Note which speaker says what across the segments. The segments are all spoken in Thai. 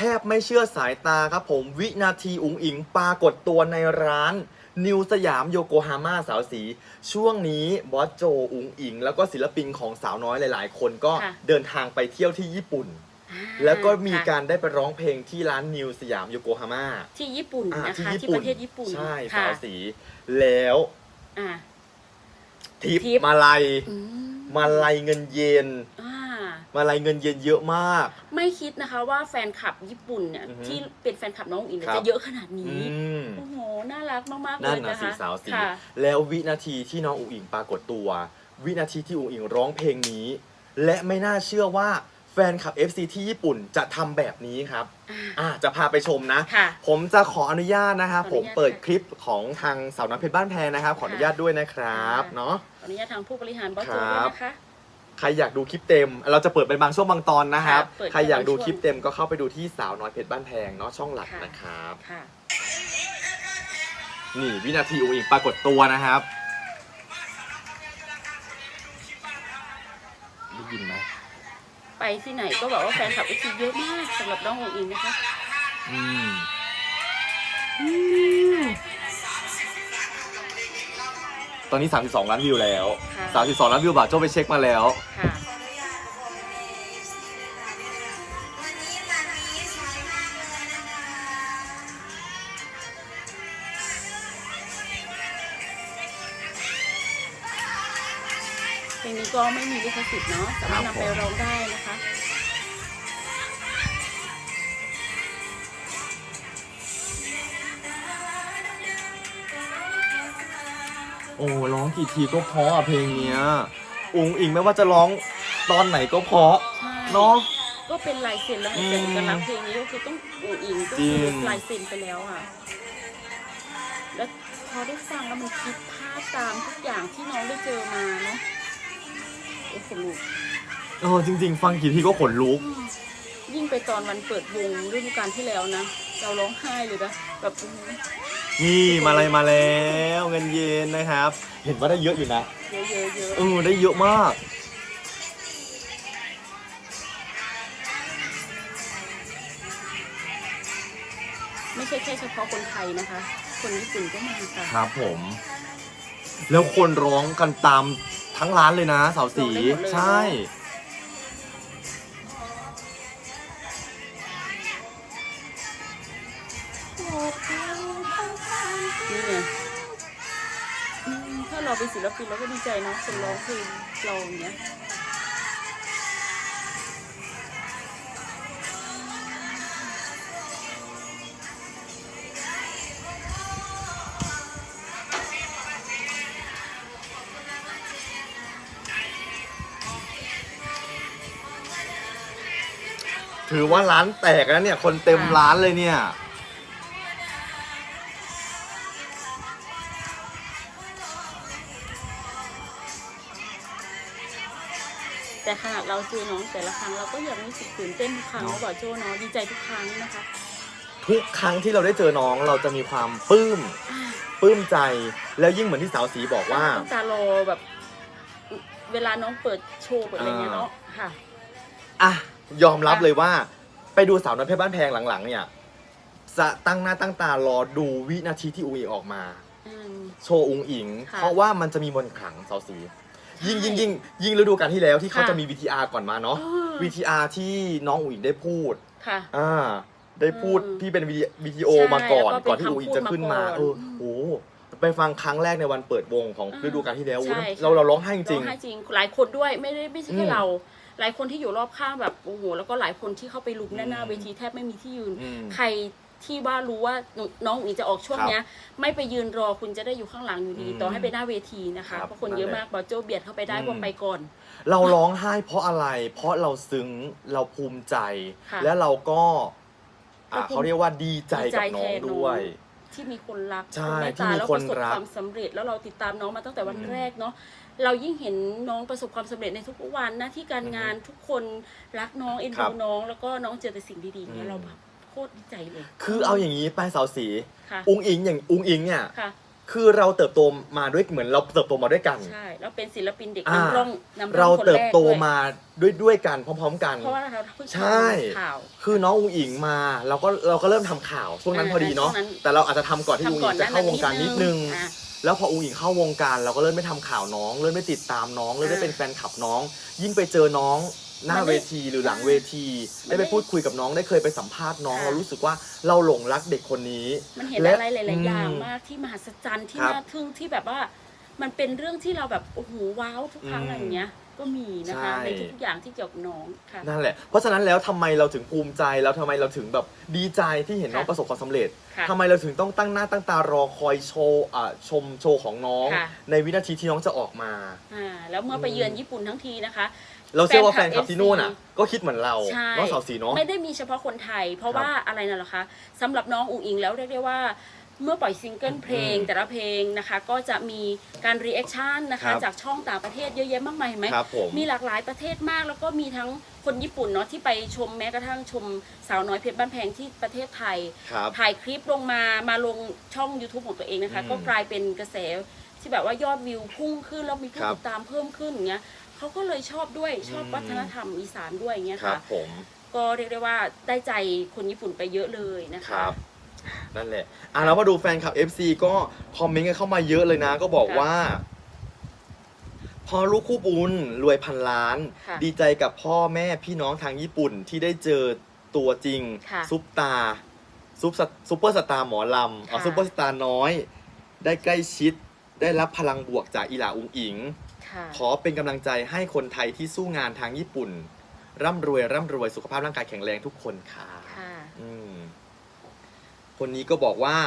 Speaker 1: แทบไม่เชื่อสายตาครับผมวินาทีอุ๋งอิงปรากฏตัวในร้านนิวสยามโยโกฮาม่าสาวสี ช่วงนี้บอสโจอุ๋งอิง แล้วก็ศิลปินของสาวน้อยหลาย ๆ คนก็
Speaker 2: ค่ะ
Speaker 1: เดินทางไปเที่ยวที่ญี่ปุ่น
Speaker 2: อ่า
Speaker 1: แล้วก็มี
Speaker 2: ค่ะ
Speaker 1: การได้ไปร้องเพลงที่ร้านนิวสยามโยโกฮาม่า
Speaker 2: ที่ญี่ปุ่น
Speaker 1: อ่า
Speaker 2: นะคะ
Speaker 1: ที่ญี่
Speaker 2: ที่
Speaker 1: ปุ่
Speaker 2: ป
Speaker 1: น
Speaker 2: ระเทศญี่ปุ่น
Speaker 1: ใช่
Speaker 2: ค่ะ
Speaker 1: สาวสี แล้ว
Speaker 2: อ่า
Speaker 1: ทิป
Speaker 2: ทิป
Speaker 1: มาลัย
Speaker 2: อืม
Speaker 1: มาลัยเงินเยน
Speaker 2: อ่า
Speaker 1: มาลัยเงินเยนเยอะมาก
Speaker 2: ไม่คิดนะคะว่าแฟนคลับญี่ปุ่นเนี่ย
Speaker 1: อือฮึ
Speaker 2: ที่เป็นแฟนคลับน้องอิงเนี่ย
Speaker 1: ครับ
Speaker 2: จะเยอะขนาด
Speaker 1: อื
Speaker 2: นี้
Speaker 1: ม
Speaker 2: โอ้โห น่ารักมากๆเล
Speaker 1: นั่น
Speaker 2: ย
Speaker 1: นะ
Speaker 2: นะ
Speaker 1: สี
Speaker 2: คะ
Speaker 1: สาวสี
Speaker 2: ค่ะ
Speaker 1: แล้ววินาทีที่น้องอุ๋งอิงปรากฏตัว วินาทีที่อุ๋งอิงร้องเพลงนี้ และไม่น่าเชื่อว่าแฟนคลับ FC ที่ญี่ปุ่นจะทำแบบนี้ครับ
Speaker 2: อ่า
Speaker 1: อ่าจะพาไปชมนะ
Speaker 2: ค่ะ
Speaker 1: ผมจะขออนุญาตนะครับ
Speaker 2: ขออ
Speaker 1: ผ
Speaker 2: นุ
Speaker 1: ม
Speaker 2: ญาต
Speaker 1: เปิด
Speaker 2: ค่ะ
Speaker 1: คลิปของทางสาวน้อยเพชรบ้านแพงนะครับ ขออนุญาตด้วยนะครับ
Speaker 2: ค่ะ
Speaker 1: เนาะ
Speaker 2: ขออนุญาตทางผู้บริหารบอส
Speaker 1: ค
Speaker 2: โจ
Speaker 1: รับ
Speaker 2: ด้วยนะคะ
Speaker 1: ใครอยากดูคลิปเต็ม เราจะเปิดเป็นบางช่วงบางตอนนะครับ
Speaker 2: ค่ะเปิด
Speaker 1: ใครอยากดู
Speaker 2: เป็นบางช่วง
Speaker 1: คลิปเต็มก็เข้าไปดูที่สาวน้อยเพชรบ้านแพงเนาะช่องหลัก
Speaker 2: ค่ะ
Speaker 1: นะครับ
Speaker 2: ค่ะ
Speaker 1: นี่วินาทีอุ๋งอิงปรากฏตัวนะครับ ได้ยินไหม
Speaker 2: ไปที่ไหนก็แบบว่าแฟนคลับเอซีเยอะมากสำหรับน้ององอิงนะคะ
Speaker 1: อืม ตอนนี้ 32 ล้านวิวแล้ว
Speaker 2: ค่ะ
Speaker 1: 32 ล้านวิวบาทโจ้ไปเช็คมาแล้ว
Speaker 2: ค่ะ เพลงนี้ก็ไม่มีลิขสิทธิ์เนาะสามารถนำไปร้องได้นะคะ
Speaker 1: โอ้ร้องกี่ทีก็เพราะอะเพลงเนี้ยอุ๋งอิงไม่ว่าจะร้องตอนไหนก็เพราะ
Speaker 2: ใช่
Speaker 1: เนาะ
Speaker 2: ก็เป็นลายเซ็นแล้ว
Speaker 1: อืม
Speaker 2: เป็นเอกลักษณ์เพลงนี้ก็คือต้องอูอิงก็
Speaker 1: จริ
Speaker 2: คืองลายเซ็นไปแล้วอะ แล้วพอได้ฟังแล้วมันคิดภาพตามทุกอย่างที่น้องได้เจอมาเนาะโอ้โหลุก
Speaker 1: เออจริง ๆ ฟังกี่ทีก็ขนลุก
Speaker 2: ยิ่งไปตอนวันเปิดวงฤดูกาลที่แล้วนะเราร้องไห้เลยนะแบบอื้อหือ
Speaker 1: นี่มาอะไรมาแล้วเงินเย็นนะครับ เห็นว่าได้เยอะอยู่นะ
Speaker 2: เยอะเยอะเยอะ
Speaker 1: เออได้เยอะมาก
Speaker 2: ไม่ใช่แค่เฉพาะคนไทยนะคะ คนญี่ปุ่นก็มาค่ะ
Speaker 1: ครับผม แล้วคนร้องกันตามทั้งร้านเลยนะสาวสี
Speaker 2: ร้องได้หมดเลย
Speaker 1: ใช่
Speaker 2: นี่ไงอืมถ้าเราเป็นศิลปินเราก็ดีใจเนาะคนร้องเพลงเราอย่างเงี้ย
Speaker 1: ถือว่าร้านแตกแล้วเนี่ย คนเต็มร้านเลยเนี่ย
Speaker 2: แต่ขนาดเราเจอน้องแต่ละครั้งเราก็ยังรู้สึกตื่นเต้นทุกครั้ง
Speaker 1: เนอะ
Speaker 2: เราบอกโจ้เนาะดีใจทุกครั้งนะคะ
Speaker 1: ทุกครั้งที่เราได้เจอน้องเราจะมีความปลื้มปลื้มใจแล้วยิ่งเหมือนที่สาวสีบอกว่า
Speaker 2: ต้องตารอแบบ เวลาน้องเปิดโชว์เปิดอะไรเงี้ยเนาะค่ะ
Speaker 1: อะยอมรับเลยว่า ไปดูสาวน้อยเพชรบ้านแพงหลังๆ เนี่ยจะตั้งหน้าตั้งตารอดูวินาทีที่อุ๋งอิงออกมา
Speaker 2: อืม
Speaker 1: โชว์อุ๋งอิง
Speaker 2: ค่ะ
Speaker 1: เพราะว่ามันจะมีมนต์ขลังสาวสี ยิ่งยิ่งยิ่งยิ่งฤดูกาลที่แล้วที่เขา
Speaker 2: ค่ะ
Speaker 1: จะมี VTR ก่อนมาเนาะ
Speaker 2: อ่า
Speaker 1: VTR ที่น้องอุ๋งอิงได้พูด
Speaker 2: ค่ะ
Speaker 1: อ่าได้พูด
Speaker 2: อืม
Speaker 1: ที่เป็นวิดีโอ
Speaker 2: ใช่
Speaker 1: มาก่อน
Speaker 2: แล้วก็เป็น
Speaker 1: ก่อนที่อุ๋งอิงจะขึ้นมา
Speaker 2: คำพูดมาก่อน
Speaker 1: เออโอ้โหไปฟังครั้งแรกในวันเปิดวงของ
Speaker 2: อ่า
Speaker 1: ฤดูกาลที่แล้ว
Speaker 2: ใช่
Speaker 1: โอ้เราเราร้องไห้จ
Speaker 2: ร้
Speaker 1: ริ
Speaker 2: องงไห้จริง หลายคนด้วยไม่ได้ไม่ใช่แค่
Speaker 1: อืม
Speaker 2: เรา หลายคนที่อยู่รอบข้างแบบโอ้โหแล้วก็หลายคนที่เข้าไปลุมหน้าหน้า
Speaker 1: อืม
Speaker 2: เวทีแทบไม่มีที่ยืน
Speaker 1: อืม
Speaker 2: ใคร ที่ว่ารู้ว่าน้องอุ๋งอิงจะออกช่วง
Speaker 1: ครับ
Speaker 2: เนี้ย ไม่ไปยืนรอคุณจะได้อยู่ข้างหลังอยู่ดี
Speaker 1: อืม
Speaker 2: ต่อให้ไปหน้าเวทีนะคะ
Speaker 1: ครับ
Speaker 2: เพราะคนเยอะ
Speaker 1: นั่นแหละ
Speaker 2: มากบอสโจเบียดเข้าไปได้
Speaker 1: อืม
Speaker 2: พวกไปก่อน
Speaker 1: เราร้องไห้เพราะอะไร เพราะเราซึ้ง เราภูมิใจ
Speaker 2: ค่ะ
Speaker 1: และเราก็อ่า
Speaker 2: เราภูมิ
Speaker 1: เขาเรียกว่าดีใจกับน้อง
Speaker 2: ดีใจแทนน้อง
Speaker 1: ด้วย
Speaker 2: ที่มีคนรัก
Speaker 1: ใช่
Speaker 2: นเมต
Speaker 1: ที่
Speaker 2: ตา
Speaker 1: มี
Speaker 2: แล้ว
Speaker 1: ค
Speaker 2: ป
Speaker 1: น
Speaker 2: ระสบ
Speaker 1: รัก
Speaker 2: ความสำเร็จแล้วเราติดตามน้องมาตั้งแต่วัน
Speaker 1: อืม
Speaker 2: แรกเนาะเรายิ่งเห็นน้องประสบความสำเร็จในทุกวันหน้าที่การงานทุกคนรักน้องเอ็น
Speaker 1: ครั
Speaker 2: ดู
Speaker 1: บ
Speaker 2: น้อง แล้วก็น้องเจอแต่สิ่งดีๆเนี่ย
Speaker 1: อืม
Speaker 2: เราแบบโค ตรดีใจเลย
Speaker 1: คือเอาอย่างนี้ไปสาวสี
Speaker 2: ค่ะ
Speaker 1: อุงอิงอย่างอุงอิงเนี่ย
Speaker 2: ค่ะ
Speaker 1: คือเราเติบโตมาด้วยเหมือนเราเติบโตมาด้วยกัน
Speaker 2: ใช่แล้วเป็นศิลปินเด็ก
Speaker 1: อ่า
Speaker 2: นำร่องนำร่
Speaker 1: เรา
Speaker 2: องคน
Speaker 1: เติบ
Speaker 2: แรก
Speaker 1: โต
Speaker 2: ด้วย
Speaker 1: มาด้วยด้วยกันพร้อม ๆ กัน
Speaker 2: เพราะว่าเราเพิ่ง
Speaker 1: ใช่
Speaker 2: ข่าว
Speaker 1: คือน้องอุ๋งอิงมาเราก็เราก็เริ่มทำข่าวช่วงนั้น
Speaker 2: อ่า
Speaker 1: พอดีเนาะ
Speaker 2: ช่วงนั้น
Speaker 1: แต่เราอาจจะทำก่อนที่อุ๋ง
Speaker 2: ทำก่
Speaker 1: อิ
Speaker 2: อน
Speaker 1: งจะเข้าวงการนิดนึง
Speaker 2: อะ
Speaker 1: แล้วพออุ๋งอิงเข้าวงการเราก็เริ่มไม่ทำข่าวน้อง เริ่มไม่ติดตามน้อง เริ่มไม่
Speaker 2: อ่า
Speaker 1: เป็นแฟนคลับน้อง ยิ่งไปเจอน้อง หน้า
Speaker 2: มันได้
Speaker 1: เวทีหรือหลังเวที
Speaker 2: มันได้
Speaker 1: ได้ไปพูดคุยกับน้องได้เคยไปสัมภาษณ์น้อง
Speaker 2: ค่ะ
Speaker 1: เรารู้สึกว่าเราหลงรักเด็กคนนี้
Speaker 2: มันเห็น
Speaker 1: และ
Speaker 2: อะไรหลาย ๆ อย่าง
Speaker 1: อืม
Speaker 2: มากที่มหัศจรรย์ที่
Speaker 1: ครับ
Speaker 2: น่าทึ่งที่แบบว่า มันเป็นเรื่องที่เราแบบโอ้โหว้าวทุกครั้ง
Speaker 1: อืม
Speaker 2: อะไรอย่างเงี้ย ก็มีนะคะ
Speaker 1: ใช่
Speaker 2: ในทุกๆอย่างที่เกี่ยวกับน้องค่ะ
Speaker 1: นั่นแหละ เพราะฉะนั้นแล้วทำไมเราถึงภูมิใจแล้วทำไมเราถึงแบบดีใจที่เห็นน้อง
Speaker 2: ค่ะ
Speaker 1: ประสบความสำเร็จ
Speaker 2: ค่ะ
Speaker 1: ทำไมเราถึงต้องตั้งหน้าตั้งตารอคอยโชว์อ่าชมโชว์ของน้อง
Speaker 2: ค่ะ
Speaker 1: ในวินาทีที่น้องจะออกมา
Speaker 2: อ่าแล้วเมื่อไปเยือนญี่ปุ่นทั้งทีนะคะ
Speaker 1: เราเชื่อว่าแฟ
Speaker 2: แฟ
Speaker 1: น
Speaker 2: น
Speaker 1: ค
Speaker 2: คลั
Speaker 1: ลับบที่นู่นอะ
Speaker 2: FC
Speaker 1: ก็คิดเหมือนเรา
Speaker 2: ใช่
Speaker 1: น้องสาวสีเนาะ
Speaker 2: ไม่ได้มีเฉพาะคนไทย เพราะ
Speaker 1: ครับ
Speaker 2: ว่าอะไรนะเหรอคะสำหรับน้องอุ๋งอิงแล้วเรียกได้ว่า เมื่อปล่อยซิงเกิลเพลง
Speaker 1: อืม
Speaker 2: แต่ละเพลงนะคะ ก็จะมีการรีแอคชั่นนะ
Speaker 1: ครั
Speaker 2: คะ
Speaker 1: บ
Speaker 2: จากช่องต่างประเทศเยอะแยะมากมายเห็นไหม
Speaker 1: ครับผม
Speaker 2: มีหลากหลายประเทศมาก แล้วก็มีทั้งคนญี่ปุ่นเนาะที่ไปชมแม้กระทั่งชมสาวน้อยเพชรบ้านแพงที่ประเทศไทย
Speaker 1: ครับ
Speaker 2: ถ่ายคลิปลงมามาลงช่อง YouTube ของตัวเองนะคะ
Speaker 1: อืม
Speaker 2: ก็กลายเป็นกระแสที่แบบว่ายอดวิวพุ่งขึ้นแล้วมีผู้
Speaker 1: ครับ
Speaker 2: ติดตามเพิ่มขึ้นอย่างเงี้ยเขาก็เลยชอบด้วยชอบ
Speaker 1: อืม
Speaker 2: วัฒนธรรมอีสานด้วยอย่างเงี้ย
Speaker 1: ครั
Speaker 2: ค่ะ
Speaker 1: บผม
Speaker 2: ก็เรียกได้ว่าได้ใจคนญี่ปุ่นไปเยอะเลยนะ
Speaker 1: ค
Speaker 2: คะ
Speaker 1: รับ นั่นแหละอะเรามาดูแฟนคลับ FC ก็คอมเมนต์กันเข้ามาเยอะเลยนะ ก็บอก
Speaker 2: ค่ะ
Speaker 1: ว่า พอลูกคู่บุญรวยพันล้าน
Speaker 2: ค่ะ
Speaker 1: ดีใจกับพ่อแม่พี่น้องทางญี่ปุ่นที่ได้เจอตัวจริง
Speaker 2: ค่ะ
Speaker 1: ซุปตาร์ซุปสซุปเปอร์สตาร์หมอลำเอา
Speaker 2: ค่ะ
Speaker 1: ซุปเปอร์สตาร์น้อย ได้ใกล้ชิด ได้รับพลังบวกจากอีหลาอุงอิง
Speaker 2: ค่ะ
Speaker 1: ขอเป็นกำลังใจให้คนไทยที่สู้งานทางญี่ปุ่น ร่ำรวยร่ำรวยสุขภาพร่างกายแข็งแรงทุกคนค่ะ
Speaker 2: ค่ะ
Speaker 1: อืม คนนี้ก็บอกว่า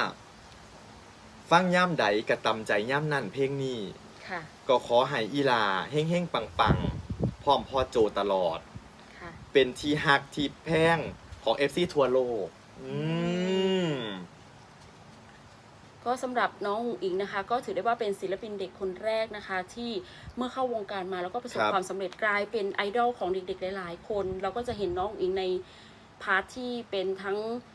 Speaker 1: ฟังย่ำใดกระตำใจย่ำนั่นเพลงนี้
Speaker 2: ค่ะ
Speaker 1: ก็ขอให้อีลาเฮ่งเฮ่งปังปังพร้อมพ่อโจตลอด
Speaker 2: ค่ะ
Speaker 1: เป็นที่ฮักที่แพงของ FC ทั่วโลก อืม
Speaker 2: ก็สำหรับน้องอุ๋งอิงนะคะ ก็ถือได้ว่าเป็นศิลปินเด็กคนแรกนะคะ ที่เมื่อเข้าวงการมาแล้วก็ประสบ
Speaker 1: ครับ
Speaker 2: ความสำเร็จกลายเป็นไอดอลของเด็กๆหลาย ๆ คน เราก็จะเห็นน้องอุ๋งอิงในพาร์ทที่เป็นทั้งอ่า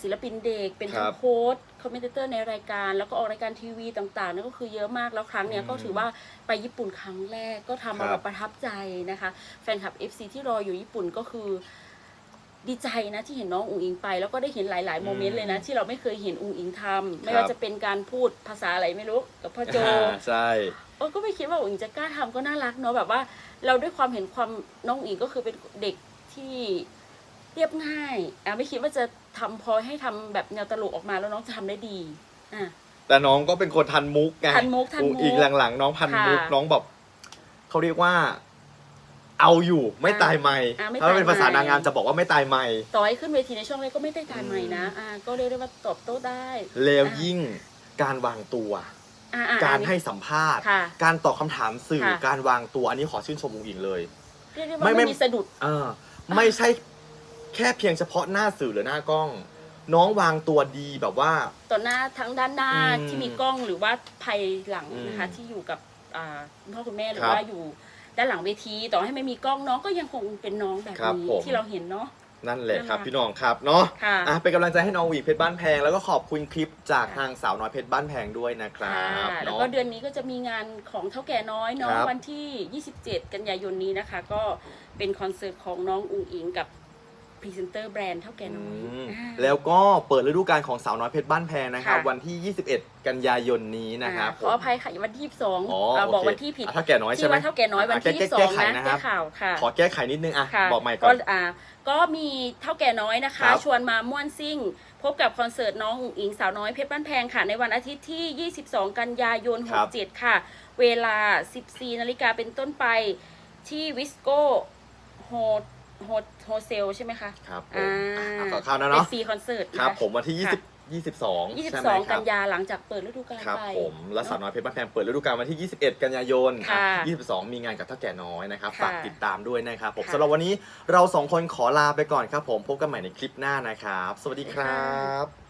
Speaker 2: ศิลปินเด็กเป็นทั้
Speaker 1: ค
Speaker 2: ง
Speaker 1: รับ
Speaker 2: โค้ดคอมเมนเตอร์ในรายการ แล้วก็ออกรายการทีวีต่างๆนั่นก็คือเยอะมากแล้วครั้งเนี้ย
Speaker 1: อืม
Speaker 2: ก็ถือว่าไปญี่ปุ่นครั้งแรกก็ทำมา
Speaker 1: ค
Speaker 2: แบ
Speaker 1: รับบ
Speaker 2: ประทับใจนะคะ แฟนคลับ FC ที่รออยู่ญี่ปุ่นก็คือดีใจนะที่เห็นน้องอุ๋งอิงไป แล้วก็ได้เห็นหลาย ๆ โมเมนต์เลยนะ ที่เราไม่เคยเห็นอุ๋งอิงทำไม่ว่าจะเป็นการพูดภาษาอะไรไม่รู้กับพ่อโจ
Speaker 1: อ่าใช่
Speaker 2: เออก็ไม่คิดว่าอุ๋งอิงจะกล้าทำก็น่ารักเนาะแบบว่า เราด้วยความเห็นความน้องอุ๋งอิงก็คือเป็นเด็กที่เรียบง่ายอะไม่คิดว่าจะ ทำพอให้ทำแบบแนวตลกออกมาแล้วน้องจะทำได้ดีอะ
Speaker 1: แต่น้องก็เป็นคนทันมุกไง
Speaker 2: ทันมุกทันมุก
Speaker 1: อีกหลังๆ น้องพันมุก
Speaker 2: ค่ะ
Speaker 1: น้องแบบเขาเรียกว่า เอาอยู่ไม่ตายไม่
Speaker 2: อ่าไม่
Speaker 1: ถ้าเป็น
Speaker 2: ตาย
Speaker 1: ภาษานางงาม
Speaker 2: ไม่
Speaker 1: จะบอกว่าไม่ตายไม่
Speaker 2: ต่อให้ขึ้นเวทีในช่วงแรกก็ไม่ได้ตายใหม่นะ
Speaker 1: อืม
Speaker 2: อะก็เรียกได้ว่าตอบโต้ได้
Speaker 1: แล้วยิ่งการวางตัว
Speaker 2: อะอะ
Speaker 1: การ
Speaker 2: อันนี้
Speaker 1: ให้สัมภาษณ์
Speaker 2: ค่ะ
Speaker 1: การตอบคำถามสื่อ
Speaker 2: ค่ะ
Speaker 1: การวางตัวอันนี้ขอชื่นชมอุ๋งอิงเลย
Speaker 2: เรียกได้ว่า
Speaker 1: ไม่ไม่
Speaker 2: ไม่มีสะดุด
Speaker 1: เออไม่ใช่ แค่เพียงเฉพาะหน้าสื่อหรือหน้ากล้อง น้องวางตัวดีแบบว่า
Speaker 2: ต่อหน้าทั้งด้านหน้า
Speaker 1: อืม
Speaker 2: ที่มีกล้องหรือว่าภายหลังนะคะ
Speaker 1: อืม
Speaker 2: ที่อยู่กับอ่าคุณพ่อคุณแม่หรือ
Speaker 1: ครับ
Speaker 2: ว่าอยู่ด้านหลังเวที ต่อให้ไม่มีกล้องน้องก็ยังคงเป็นน้องแบบ
Speaker 1: ครับ
Speaker 2: นี้
Speaker 1: ผม
Speaker 2: ที่เราเห็นเนาะ
Speaker 1: นั่นแหละครับ
Speaker 2: น่ารัก
Speaker 1: พี่น้องครับเนาะ
Speaker 2: ค่ะ
Speaker 1: อะเป็นกำลังใจให้น้องหวีเพชรบ้านแพง แล้วก็ขอบคุณคลิปจาก
Speaker 2: ค่ะ
Speaker 1: ทางสาวน้อยเพชรบ้านแพงด้วยนะครั
Speaker 2: ค่ะ
Speaker 1: บ
Speaker 2: แล้ว
Speaker 1: เนาะ
Speaker 2: ก็เดือนนี้ก็จะมีงานของเท่าแก่น้อยเนาะ
Speaker 1: ครับ
Speaker 2: วันที่ 27 กันยายนนี้นะคะ ก็เป็นคอนเสิร์ตของน้องอุ๋งอิงกับ พรีเซนเตอร์แบรนด์เท่าแก่น้อย
Speaker 1: อืม
Speaker 2: อ่า
Speaker 1: แล้วก็เปิดฤดูกาลของสาวน้อยเพชรบ้านแพงนะครับ
Speaker 2: ค่ะ
Speaker 1: วันที่ 21 กันยายนนี้นะครับ
Speaker 2: อ่าขออภัยค่ะวันที่22
Speaker 1: อ๋อ
Speaker 2: อ่า
Speaker 1: โอ
Speaker 2: บอก
Speaker 1: เค
Speaker 2: วันที่ผิด
Speaker 1: อะถ้าแก่น้อยใช่
Speaker 2: ที่
Speaker 1: ไหม
Speaker 2: ว่าเท่าแก่น้อยวันที่
Speaker 1: แก้
Speaker 2: 22
Speaker 1: แก้ไข
Speaker 2: นะ
Speaker 1: นะค
Speaker 2: แก้
Speaker 1: รับ
Speaker 2: ข่าวค่ะ
Speaker 1: ขอแก้ไขนิดนึงอะ
Speaker 2: ค่ะ
Speaker 1: บอกใหม่ก่อน
Speaker 2: อ่าก็มีเท่าแก่น้อยนะคะ
Speaker 1: ครับ
Speaker 2: ชวนมาม่วนซิ่ง พบกับคอนเสิร์ตน้องอุ๋งอิงสาวน้อยเพชรบ้านแพงค่ะ ในวันอาทิตย์ที่ 22 กันยายน
Speaker 1: ครับ
Speaker 2: 67 ค่ะ เวลา 14 นาฬิกาเป็นต้นไปที่วิสโก้โฮ โฮโฮเซลใช่ไหมคะ
Speaker 1: ครับผม
Speaker 2: อ่า
Speaker 1: อะขอเข้าวนะ
Speaker 2: เป็น
Speaker 1: เนาะ
Speaker 2: ฟรีคอนเสิร์ต
Speaker 1: ครับ
Speaker 2: นะะ
Speaker 1: ผมวันที่
Speaker 2: ค่ะ
Speaker 1: 20 22ใช่ไหม
Speaker 2: 22
Speaker 1: ค
Speaker 2: กั
Speaker 1: รับ
Speaker 2: นยาหลังจากเปิดฤดูกาล
Speaker 1: ครับ
Speaker 2: ไป
Speaker 1: ผมและสาวน้อยเพชรบ้านแพงเปิดฤดูกาลวันที่ 21 กันยายน
Speaker 2: ค่ะ
Speaker 1: อะ22 มีงานกับเท่าแก่น้อยนะครับ
Speaker 2: ค่ะ
Speaker 1: ฝากติดตามด้วยนะครับผม
Speaker 2: ค่ะ
Speaker 1: สำหรับวันนี้เราสองคนขอลาไปก่อนครับผมพบกันใหม่ในคลิปหน้านะครับ สวัสดีครับ